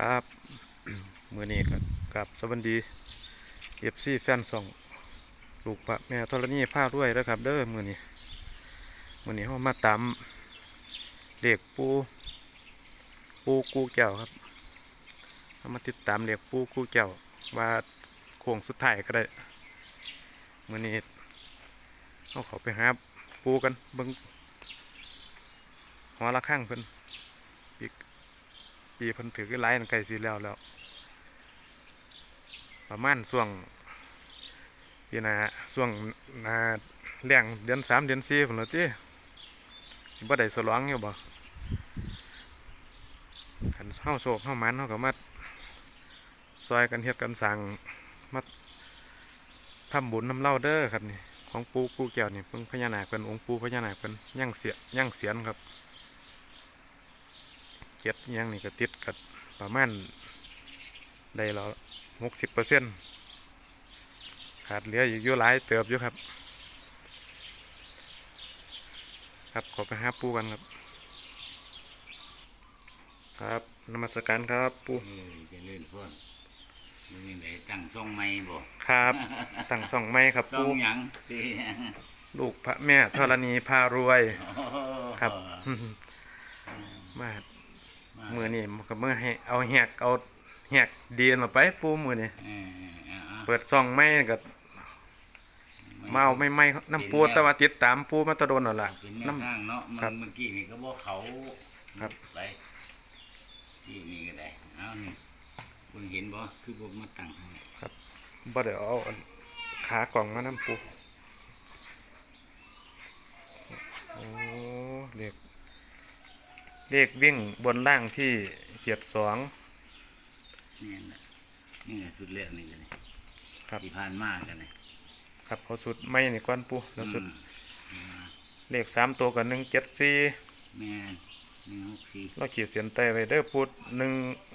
ครับมือนี้ก็กับสวัสดีเอฟซีแฟนสองลูกพระแม่ธรณีพาด้วยนะครับ เด้อมือนี้มือนี้เขามาตามเรียกปูปูกูแก้วครับเขามาติดตามเรียกปูกูแก้วว่าโค้งสุดท้ายก็ได้มือนี้เขาเขาไปหาปูกันเบิ่งหอละข้างเพิ่นอีก ปีพันถือกไล่ไก่สีแล้วแล้ว ประมาณช่วงปีหนาช่วงนาแรงเดือนสามเดือนสี่ผมละที่สิบ่ได้สลองอยู่บ่ขันเฮาโศกเฮามันเฮาก็มาซอยกันเฮ็ดกันสั่งมาทำบุญน้ำเล่าเด้อครับนี่ของปูกูแก้วนี่เพิ่งพญานาคเป็นองค์ปูพญานาคเป็นย่างเสียย่างเสียนครับ เจ็ดอิหยังนี่ก็ติดกับประมาณได้แล้วหกสิบเปอร์เซ็นต์ขาดเหลืออีกอยู่หลายเติบอยู่ครับ ครับขอไปหาปูกันครับ ครับนมัสการครับปูเออเจะเลื่อนพ่นมันยังไงตั้งทรงไม่บ่ครับ ตั้งสองไม้ครับทรปูงหยังสิลูกพระแม่ธรณีพารวย ครับมา มือนี่กับมือให้เอาแหกเอาแหกดีนมาไปปูมือนี่เออเอาเอาเปิดซองไม่กับมาเอาไม่ไม่น้ำปูแต่ว่าติดตามปูมาตะโดนนั่นล่ะเป็นแนวน้ทางเนาะมัครับนเมื่อกี้นี่ก็บอกเขาครับไปที่นี่ก็ได้เอานี่คุณเห็นบ่คือผมมาตั้งให้ำบ่เดี๋ยวเอาอันขากล่องมาน้ำปูโอ้เลข เลขวิ่งบนล่างที่เจ็ดสอง นี่แหละนี่แหละสุดเรื่องนี่กันนี่ครับ ที่ผ่านมากันนี่ครับเขาสุดไม่นี่ก้อนปูแล้วสุดอืมเลขสามตัวกับหนึ่งเจ็ดสี่แม่นหนึ่งหกสี่เราขีดเสียนใต้ไว้เด้อพูดหนึ่ง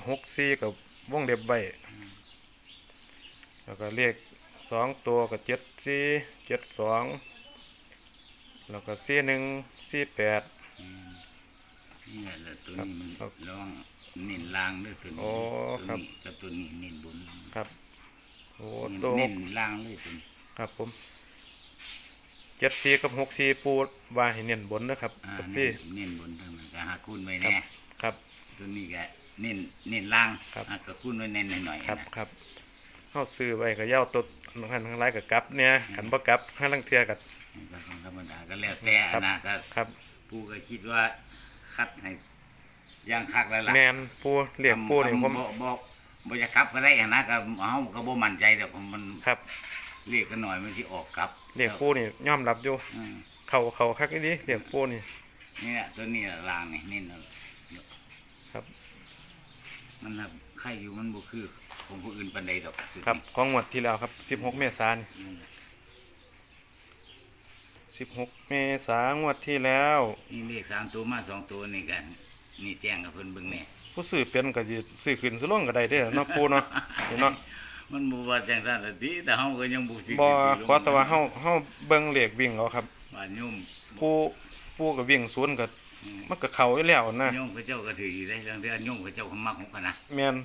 หกสี่กับวงเล็บไว้แล้วก็เลขสองตัวกับเจ็ดสี่เจ็ดสองแล้วก็สี่หนึ่งสี่แปดอืมนี่ แหละตัวครับนี้มันครับลองเน้นล่างด้วยตัวนี้โอ้ตัวครับนี้กับตัวนี้เน้นบนครับโอ้เน้นตัวเน้นล่างเลยตัวนี้ครับผมเจ็ดสี่กับหกสี่ปูว่าให้เน้นบนนะครับอ่าเจ็ดเน้สี่นเน้นบนทั้งนั้นก็หาคูณไว้ครัแน่บครับ ตัวนี้ก็เน้นเน้นล่างครับ อะก็คูณไว้เน้นหน่อยๆครับนะครับเข้าซื้อไว้ก็เย่าตัวหันทั้งหลายกับกลับเนี่ยขันบ่กลับห้าลังเทียกับ ก็ของธรรมดาก็แล้วแต่ครับ นะก็ครับ ผู้ก็คิดว่า คัดให้ย่างคักแล้วล่ะแมนปูเรียกปูนี่ผมบ่บ่บ่จะกลับก็ได้นะก็เฮาก็บ่มั่นใจดอกมันครับเรียกกันหน่อยมันสิออกกลับเรียกปูนี่ยอมรับอยู่อืมเขาเขาคักอีดีเรียกปูนี่นี่แหละตัวนี้ล่างนี่นี่นั่นครับ มันครับใครอยู่มันบ่คือของผู้อื่นปานใดดอกสุดครับนี่ของงวดที่แล้วครับ16เมษายน อืม16เมษายนงวดที่แล้ว นี่เลขสามตัวมาสองตัวนี่กัน นี่แจ้งกับเพิ่นเบิ่งแน่ผู้ซื้อเป็นก็สิซื้อขึ้นซื้อลงก็ได้เด้อเนาะปูเนาะนี่เนาะมันบ่ว่าจังซั่นละติแต่เฮาก็ยังบ่สิบ่สิลงขอแต่ว่าเฮาเฮาเบิ่งเลขวิ่งเอาครับบ้านโยมปูปูก็วิ่งศูนย์ก็อืมมันก็เข้าอยู่แล้วนะโยมเขาเจ้าก็ถืออยู่ได้เรื่องที่โยมเขาเจ้าเขามักหกกันนะแม่น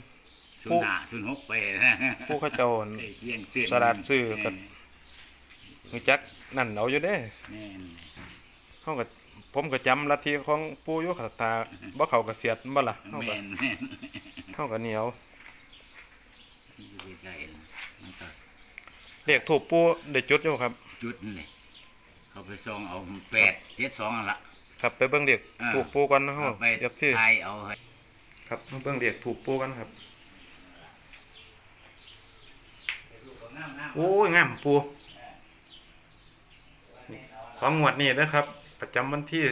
ศูผู้นย์ห้าศูนย์หกไปนะผู้เขาเจ้าอั่นไอ้เที่ยงเตือนสลัดซื้อกัน รู้จักนั่นเอาอยู่เด้แม่นเฮาก็ผมก็จำลัทธิของปู่อยู่ค่ะตาบ่เข้าก็เสียดบ่ล่ะเฮาก็แม่นแม่นเฮาก็เหนียวอยู่ใกล้ๆนะมันก็เรียกถูกปู่ได้จุดอยู่ครับ จุดนี่แหละเขาไปซองเอาแปดเจ็ดสองอันละ ครับไปเบิ่งเรียกอ่า ถูกปู่ก่อนนะเฮาเอาไปเรียบที่ ทายเอาให้ ครับมาเบิ่งเรียกถูกปู่กันครับ โอ้ยงามปู่ ของงวดนี้นะครับ ประจำวันที่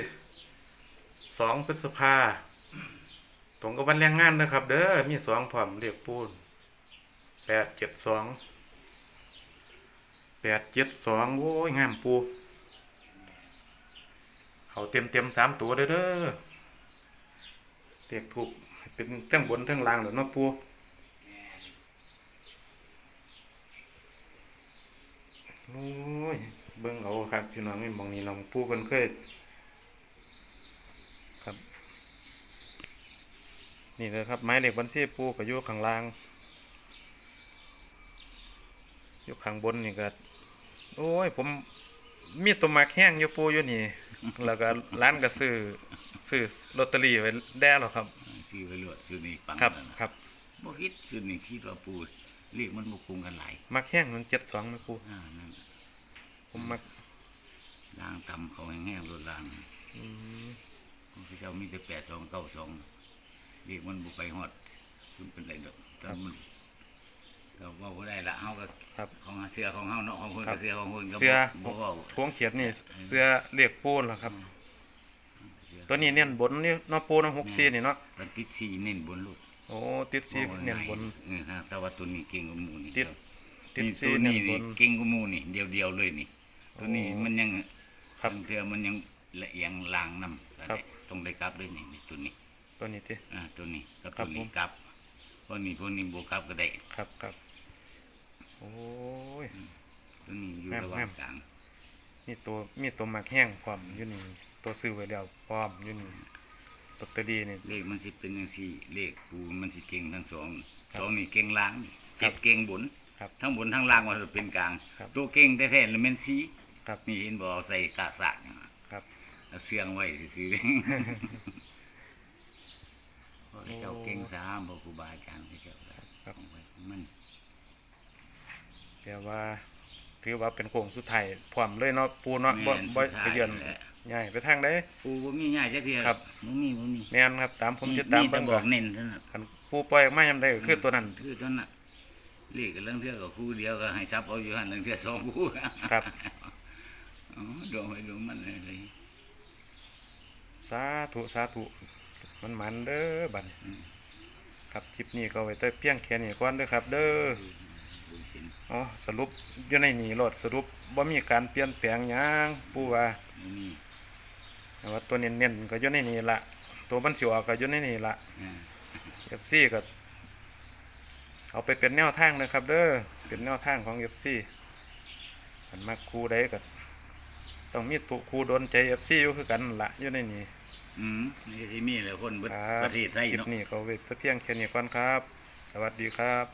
2พฤษภาตรงกับวันแรงงานนะครับ เด้อมีสองพร้อมเรียกปู่872แปดเจ็ดสองโอ้ยงามปูเขาเต็มเต็มสามตัวเด้อเด้อเรียกถูกเป็นทั้งบนทั้งล่างเดี๋ยเนาะปูโอ้ย เบิ่งเอาครับพี่น้องนี่มองนี่น้องปูเพิ่นเคยครับนนี่เลยครับไม้เหล็กบัญชีปูก็อยู่ข้างล่างอยู่ข้างบนนี่ก็โอ้ย ผมมีตัวหมักแห้งอยู่ปูอยู่นี่ แล้วก็ร้านก็ซื้อซื้อลอตเตอรี่ไว้แด้หรอครับซื้อไปโลดซื้อนี่ปังครับแล้วนะครับ บ่คิดซื้อนี่คิดว่าปูเลขมันบ่คงกันหลายมักแห้งมันเจ็ดสองไหมปูอ่านั่น ผมมักล้างตำเขาแห้งๆรถล้างอืมของเขาเจ้ามีแต่8292เลขมันบ่ไปฮอดคุณเป็นไรดอกแต่มันเราเว้าบ่ได้ละเฮาก็ครับ ของเสื้อของเฮาเนาะของเพิ่นครัก็บ เสื้อของเพิ่นก็เสื้อบ่บ่เว้าทวงเขียดนี่เสื้อเรียกปูนเหรอครับตัวนี้เน้นบนนี่เนาะปูเนาะหกซีนี่เนาะมันติดสีเน้นบนลูกโอ้ติดซีเน้นบน เออฮะแต่ว่าตัวนี้เก่งกว่าหมูนี่ติดครับติดนี่ซีตัวเน้นี้นบนี่นเก่งกว่าหมูนี่เดียวเดียวๆเลยนี่ ตัวนี้โอ้มันยังครับงเทื่อมันยังละเอียงลางน้ำครับ ต้องได้กลับด้วยนี่นี่ตัวนี้ตัวนี้ติ อ่าตัวนี้กับครัตับวนี้ผมกลับพวกนี้พวกนี้บวกกลับก็ได้ครับครับโอ้ย ตัวนี้อยู่แม่นระหว่าแม่งน กลางมีตัวมีตัวหมักแห้งพร้อมอยู่นี่ตัวซื้อไว้แล้วพร้อมอยู่นี่ลอตเตอรี่นี่ เลขมันสิเป็นจังซี่เลขปูมันสิเก่งทั้งสองครับสองนี่เก่งล่างนี่ครัเจ็บดเก่งบน ครับ ทั้งบนทั้งล่างมันจะเป็นกลาง ครับ ตัวเก่งแท้ๆเลยแม่นสี ครับนี่เห็นบ่เอาใส่กะสากเนี่ยครับ เอาเสียงไว้ซื่อๆเพราะเจ้าเก่งสามบ่ครูบาอาจารย์เขาเจ้าก็ครับเอาไว้มันแต่ว่าถือว่าเป็นโค้งสุดท้ายพร้อมเลยเนาะปูเนาะบ่บ่ขยื่นย้ายไปทางใดปูบ่มีง่ายจักเทียครับบ่มีบ่มีแม่นครับ ตามผมติดตามแต่เบิ่งบก็อกเน้นเท่านั้นคันปูปล่อยออกมายามใดก็คือตัวนั้นคือตัวนั้นเลขกันเรื่องเทื่อกับครูเดียวก็ให้ซับเอาอยู่หั่นเรื่องเทื่อสองครูครับอ๋อ ดวงไปดวงมันเลยสาธุสาธุมันมันๆเด้อบัดนี้อืมครับคลิปนี้ก็ไว้แต่เพียงแค่นี้ก่อนเด้อครับ เด้อบุญเป็นอ๋อสรุปอยู่ในนี้รถสรุปบ่มีการเปลี่ยนแปลงหยังปูว่าบ่มีแต่ว่าตัวเน้นๆก็อยู่ในนี้ละตัวมันสิออกก็อยู่ในนี้ละอ่า FC ก็เอาไปเป็นแนวทางนะครับ เด้อเป็นแนวทางของ FC มันมักครูใดก็ ต้องมีตัวครูโดนใจ FC อยู่คือกันนั่นละอยู่ในนี้อืมนี่สิมีแหล้วคนเบิดครัปบระเทศไทยคลิปเนาะ นี้ก็ไว้แต่เพียงแค่นี้ก่อนครับ สวัสดีครับ